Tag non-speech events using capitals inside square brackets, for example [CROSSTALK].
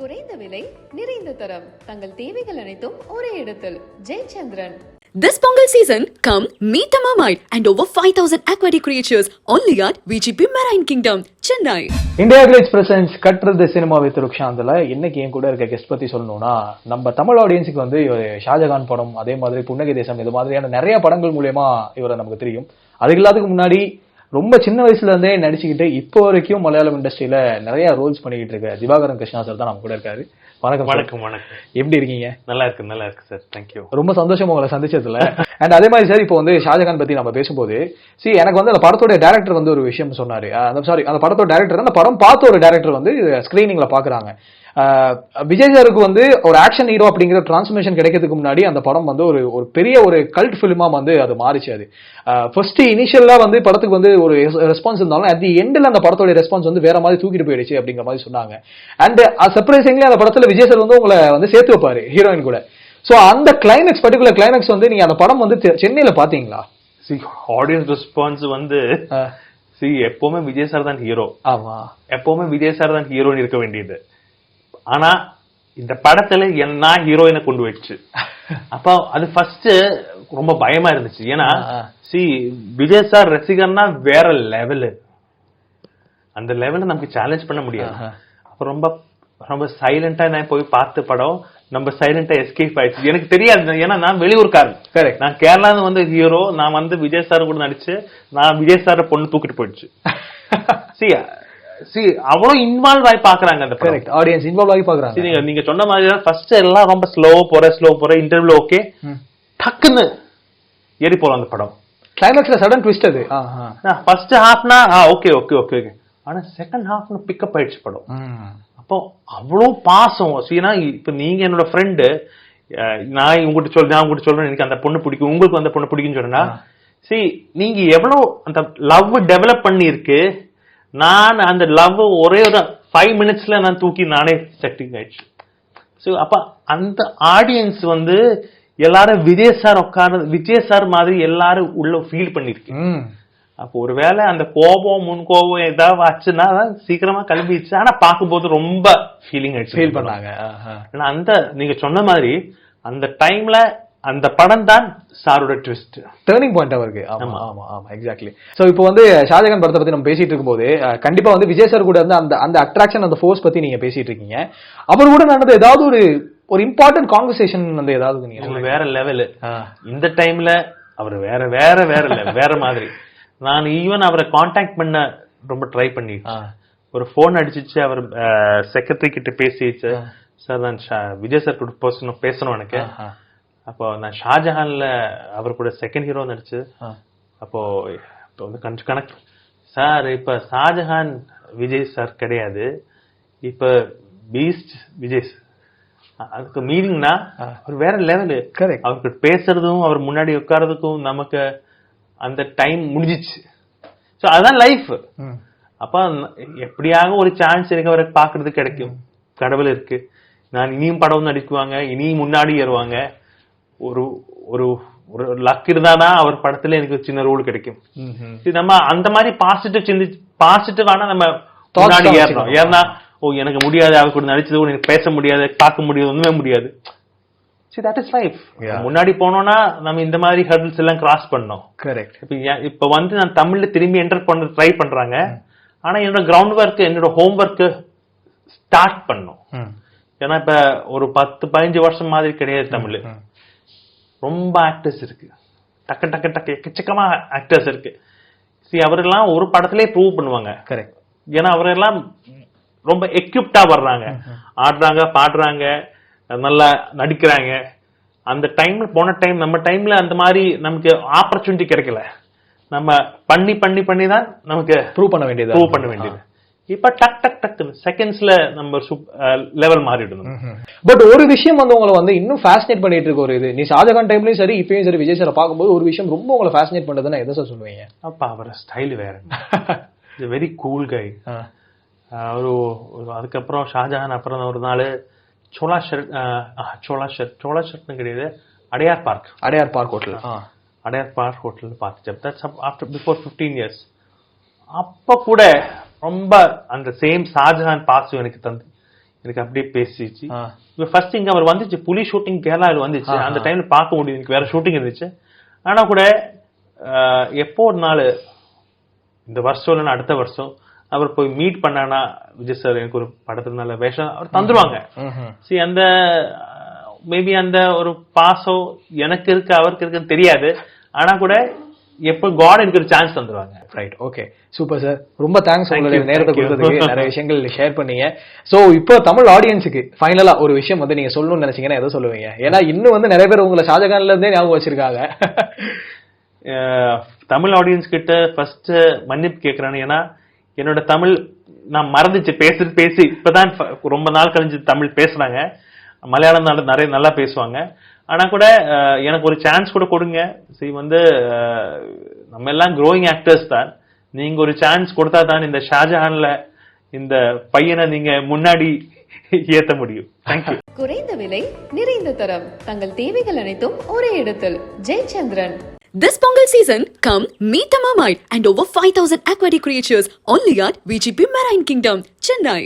குறைந்த விலை நிறைந்த தரம். தங்கள் தேவைகள் அனைத்தும் ஒரே இடத்தில். Jayachandran. This Pongal season, come meet a mermaid and over 5,000 aquatic creatures only at VGP Marine Kingdom, Chennai. India greats presence கட்டுறது சினிமா வித் ருக்ஷாந்தில் இன்னைக்கு என் கூட இருக்க கெஸ்ட் பத்தி சொல்லணும்னா நம்ம தமிழ் ஆடியன்ஸுக்கு வந்து இவர் ஷாஜகான் படம் அதே மாதிரி புன்னகை தேசம் இது மாதிரியான நிறைய படங்கள் மூலியமா இவரை நமக்கு தெரியும். அதுக்கு எல்லாத்துக்கு முன்னாடி ரொம்ப சின்ன வயசுல இருந்தே நடிச்சுக்கிட்டு இப்போ வரைக்கும் மலையாளம் இண்டஸ்ட்ரியில நிறைய ரோல்ஸ் பண்ணிக்கிட்டு இருக்க திவாகரன் கிருஷ்ணா சார் தான் நம்ம கூட இருக்காரு. வணக்கம். வணக்கம் வணக்கம். எப்படி இருக்கீங்க? நல்லா இருக்கு நல்லா இருக்கு சார் தேங்க்யூ ரொம்ப சந்தோஷம் உங்களை சந்திச்சதுல. அண்ட் அதே மாதிரி சார் இப்போ வந்து ஷாஜகான் பத்தி நம்ம பேசும்போது சி எனக்கு வந்து அந்த படத்தோட டேரக்டர் வந்து ஒரு விஷயம் சொன்னாரு. அந்த சாரி அந்த படத்தோட டேரக்டர் அந்த படம் பார்த்த ஒரு டேரக்டர் வந்து ஸ்கிரீனிங்ல பாக்குறாங்க. விஜய் சாருக்கு வந்து ஒரு ஆக்ஷன் ஹீரோ அப்படிங்கிற டிரான்ஸ்மிஷன் கிடைக்கிறதுக்கு முன்னாடி அந்த படம் வந்து ஒரு ஒரு பெரிய ஒரு கல்ட் ஃபிலிமா வந்து அது மாறிச்சு அது. ஃபர்ஸ்ட் இனிஷியலா வந்து படத்துக்கு வந்து ஒரு ரெஸ்பான்ஸ் இருந்தாலும் அட் தி எண்டில் அந்த படத்தோட ரெஸ்பான்ஸ் வந்து வேற மாதிரி தூக்கிட்டு போயிடுச்சு அப்படிங்கிற மாதிரி சொன்னாங்க. அண்ட் சர்ப்ரைசிங்லி அந்த படத்துல விஜய் சார் வந்து உங்களை வந்து சேர்த்து வைப்பாரு ஹீரோயின் கூட. சோ அந்த கிளைமேக்ஸ் பர்டிகுலர் கிளைமேக்ஸ் வந்து நீங்க அந்த படம் வந்து சென்னையில பாத்தீங்களா? சி ஆடியன்ஸ் ரெஸ்பான்ஸ் வந்து சி எப்பவுமே விஜய் சார் தான் ஹீரோ ஆமா. எப்பவுமே விஜய் சார் தான் ஹீரோன்னு இருக்க வேண்டியது. ஆனா இந்த படத்துல என் நான் ஹீரோயினை கொண்டு வச்சு [LAUGHS] அப்ப அது ஃபர்ஸ்ட் ரொம்ப பயமா இருந்துச்சு. ஏன்னா. சி விஜய் சார் ரசிகர்னா வேற லெவலு அந்த லெவல்ல நமக்கு சேலஞ்ச் பண்ண முடியாது. அப்ப ரொம்ப ரொம்ப சைலண்டா நான் போய் பார்த்த படம் நம்ம சைலண்டா எஸ்கேப் ஆயிடுச்சு. எனக்கு தெரியாது. ஏன்னா நான் வெளியூர்காரன். Correct. நான் கேரளால வந்து ஹீரோ நான் வந்து விஜய் சார் கூட நடிச்சு நான் விஜய் சார் பொண்ணு தூக்கிட்டு போயிடுச்சு. [LAUGHS] சி சி அவ்வளவு இன்வால்வ் ஆகி பாக்குறாங்க அந்த கரெக்ட் ஆடியன்ஸ் இன்வால்வ் ஆகி பாக்குறாங்க சரி, நீங்க நீங்க சொன்ன மாதிரி தான் ஃபர்ஸ்ட் எல்லாம் ரொம்ப ஸ்லோ போற ஸ்லோ போற இன்டர்வியூல ஓகே. டக்குன்னு ஏறி போலாம் அந்த படம். கிளைமேக்ஸ்ல சடன் ட்விஸ்ட் அது. ஃபர்ஸ்ட் ஹாஃப்னா ஓகே ஓகே ஓகே ஓகே ஆனா செகண்ட் ஹாஃப்னு பிக்கப் ஆயிடுச்சு படம். அப்போ அவ்வளோ பாசம். சீனா இப்ப நீங்க என்னோட ஃப்ரெண்டு நான் உங்ககிட்ட சொல்றேன் நான் உங்ககிட்ட சொல்றேன் எனக்கு அந்த பொண்ணு பிடிக்கும் உங்களுக்கு அந்த பொண்ணு பிடிக்கும்னு சொன்னா சரி நீங்க எவ்வளவு அந்த லவ் டெவலப் பண்ணிருக்கு நான் அந்த லவ் ஒரே ஒரு ஃபைவ் மினிட்ஸ்ல நான் தூக்கி நானே செட்டிங் ஆயிடுச்சு. ஸோ அப்ப அந்த ஆடியன்ஸ் வந்து எல்லாரும் விஜய் சார் உட்கார விஜய் சார் மாதிரி எல்லாரும் உள்ள ஃபீல் பண்ணிருக்கு. ம். அப்போ ஒருவேளை அந்த கோபம் முன் கோபம் ஏதாவது ஆச்சுன்னா சீக்கிரமா கிளம்பிடுச்சு. ஆனா பார்க்கும்போது ரொம்ப ஃபீலிங் ஆயிடுச்சு. ஃபீல் பண்ணாங்க. ஏன்னா அந்த நீங்க சொன்ன மாதிரி அந்த டைம்ல அந்த படம் தான் சாரோட ட்விஸ்ட் டேர்னிங் பாயிண்ட் அவருக்கு ஆமா ஆமா. ஆமா எக்ஸாக்ட்லி சோ இப்போ வந்து ஷாஜகான் படத்தை பத்தி நம்ம பேசிட்டு இருக்கும்போது கண்டிப்பா வந்து விஜய் சார் கூட வந்து அந்த அந்த அட்ராக்ஷன் அந்த ஃபோர்ஸ் பத்தி நீங்க பேசிட்டு இருக்கீங்க. அவர் கூட நடந்த ஏதாவது ஒரு ஒரு இம்பார்ட்டன்ட் கான்வர்சேஷன் வந்து ஏதாவது நீங்க வேற லெவலு. இந்த டைம்ல அவர் வேற வேற வேற level, வேற மாதிரி. நான் ஈவன் அவரை காண்டாக்ட் பண்ண ரொம்ப ட்ரை ஆ. ஒரு ஃபோன் அடிச்சிச்சு அவர் செக்ரட்டரி கிட்ட பேசிச்சு சார் ஷா- விஜய் சார் கூட பேசணும் பேசணும் எனக்கு. அப்போ நான் ஷாஜஹான்ல அவர் கூட செகண்ட் ஹீரோ நடிச்சு. அப்போ இப்போ வந்து கணக்கு கணக்கு. சார் இப்ப ஷாஜஹான் விஜய் சார் கிடையாது. இப்ப பீஸ்ட் விஜய் அதுக்கு மீனிங்னா அவர் வேற லெவலு Correct. அவருக்கு பேசுறதும் அவர் முன்னாடி உட்கார்றதுக்கும் நமக்கு அந்த டைம் முடிஞ்சிச்சு. ஸோ அதான் லைஃப். அப்ப எப்படியாக ஒரு சான்ஸ் எனக்கு அவரை பாக்குறது கிடைக்கும். கடவுள் இருக்கு. நான் இனியும் படம் நடிக்குவாங்க இனியும் முன்னாடி ஏறுவாங்க. ஒரு ஒரு ஒரு லக் இருந்தானா அவர் படத்துல எனக்கு சின்ன ரோல் கிடைக்கும். நம்ம அந்த மாதிரி பாசிட்டிவ் சிந்தி பாசிட்டிவான நம்ம முன்னாடி ஏறணும். ஏன்னா ஓ எனக்கு முடியாது அவர் கூட நடிச்சது எனக்கு பேச முடியாது பார்க்க முடியாது ஒண்ணுமே முடியாது. சரி தட் இஸ் லைஃப். முன்னாடி போனோம்னா நம்ம இந்த மாதிரி ஹர்டில்ஸ் எல்லாம் கிராஸ் பண்ணோம். கரெக்ட் இப்ப இப்ப வந்து நான் தமிழ்ல திரும்பி என்டர் பண்ண ட்ரை பண்றாங்க. ஆனா என்னோட கிரவுண்ட் ஒர்க் என்னோட ஹோம் ஒர்க் ஸ்டார்ட் பண்ணும். ஏன்னா இப்ப ஒரு பத்து பதினஞ்சு வருஷம் மாதிரி கிடையாது தமிழ். ரொம்ப ஆக்டர்ஸ் இருக்கு. டக்கு டக்கு டக்கு எக்கச்சக்கமா ஆக்டர்ஸ் இருக்கு. சரி அவரெல்லாம் ஒரு படத்திலே ப்ரூவ் பண்ணுவாங்க. கரெக்ட் ஏன்னா அவரெல்லாம் ரொம்ப எக்யூப்டா வர்றாங்க. ஆடுறாங்க பாடுறாங்க நல்லா நடிக்கிறாங்க. அந்த டைம்ல போன டைம் நம்ம டைம்ல அந்த மாதிரி நமக்கு ஆப்பர்ச்சுனிட்டி கிடைக்கல. நம்ம பண்ணி பண்ணி பண்ணி தான் நமக்கு ப்ரூவ் பண்ண வேண்டியது ப்ரூவ் பண்ண வேண்டியது. இப்ப டக் டக் டக் செகண்ட்ஸ்ல நம்ம லெவல் மாறிடணும் பட் ஒரு விஷயம் வந்து உங்களை வந்து இன்னும் ஃபேசினேட் பண்ணிட்டு இருக்க ஒரு இது. நீ ஷாஜகான் டைம்லயும் சரி இப்பயும் சரி விஜய் சாரை பார்க்கும்போது ஒரு விஷயம் ரொம்ப உங்களை ஃபேசினேட் பண்றதுன்னா எதை சார் சொல்லுவீங்க? அப்ப அவர் ஸ்டைல் வேற. வெரி கூல் கை ஒரு- அதுக்கப்புறம் ஷாஜஹான் அப்புறம் ஒரு நாள் சோலா ஷர்ட் சோலா ஷர்ட் சோலா ஷர்ட்னு கிடையாது Adyar Park. Adyar Park Hotel Adyar Park Hotel பார்த்துச்சு that's after before fifteen years அப்ப கூட ரொம்ப அந்த சேம் ஷாஜஹான் பாசம் எனக்கு தந்து. எனக்கு அப்படியே பேசிச்சு. ஃபர்ஸ்ட் இங்க அவர் வந்துச்சு புலி ஷூட்டிங் கேரளாவில் வந்துச்சு. அந்த டைம்ல பார்க்க முடியுது. எனக்கு வேற ஷூட்டிங் இருந்துச்சு. ஆனா கூட எப்போ ஒரு நாள் இந்த வருஷம் இல்லைன்னா அடுத்த வருஷம் அவர் போய் மீட் பண்ணானா விஜய் சார் எனக்கு ஒரு படத்துல நல்ல வேஷம் அவர் தந்துருவாங்க. see அந்த மேபி அந்த ஒரு பாசம் எனக்கு இருக்கு அவருக்கு இருக்குன்னு தெரியாது. ஆனா கூட எப்போ காட் எனக்கு ஒரு சான்ஸ் தந்துருவாங்க. ரைட் ஓகே சூப்பர் சார் ரொம்ப தேங்க்ஸ் உங்களுடைய நேரத்தை. கொடுத்ததுக்கு [LAUGHS] நிறைய விஷயங்கள் ஷேர் பண்ணீங்க. சோ இப்போ தமிழ் ஆடியன்ஸுக்கு ஃபைனலா ஒரு விஷயம் வந்து நீங்க சொல்லணும்னு நினைச்சீங்கன்னா எதை சொல்லுவீங்க? ஏன்னா இன்னும் வந்து நிறைய பேர் உங்களை ஷாஜகான்ல இருந்தே ஞாபகம் வச்சிருக்காங்க. [LAUGHS] தமிழ் ஆடியன்ஸ் கிட்ட ஃபர்ஸ்ட் மன்னிப்பு கேட்கறேன் ஏன்னா என்னோட தமிழ் நான் மறந்துச்சு. பேசி பேசி இப்பதான் ரொம்ப நாள் கழிஞ்சு தமிழ் பேசுறாங்க. மலையாளம் நிறைய நல்லா பேசுவாங்க. ஆனா கூட எனக்கு ஒரு சான்ஸ் கூட கொடுங்க. சரி வந்து நம்ம எல்லாம் க்ரோயிங் ஆக்டர்ஸ் தான். நீங்க ஒரு சான்ஸ் கொடுத்தா தான் இந்த ஷாஜஹான்ல இந்த பையனை நீங்க முன்னாடி ஏத்த முடியும். தேங்க்யூ [LAUGHS] குறைந்த விலை நிறைந்த தரம். தங்கள் தேவைகள் அனைத்தும் ஒரே இடத்தில். Jayachandran. This Pongal season, come meet the Mermaid and over 5000 aquatic creatures only at VGP Marine Kingdom, Chennai.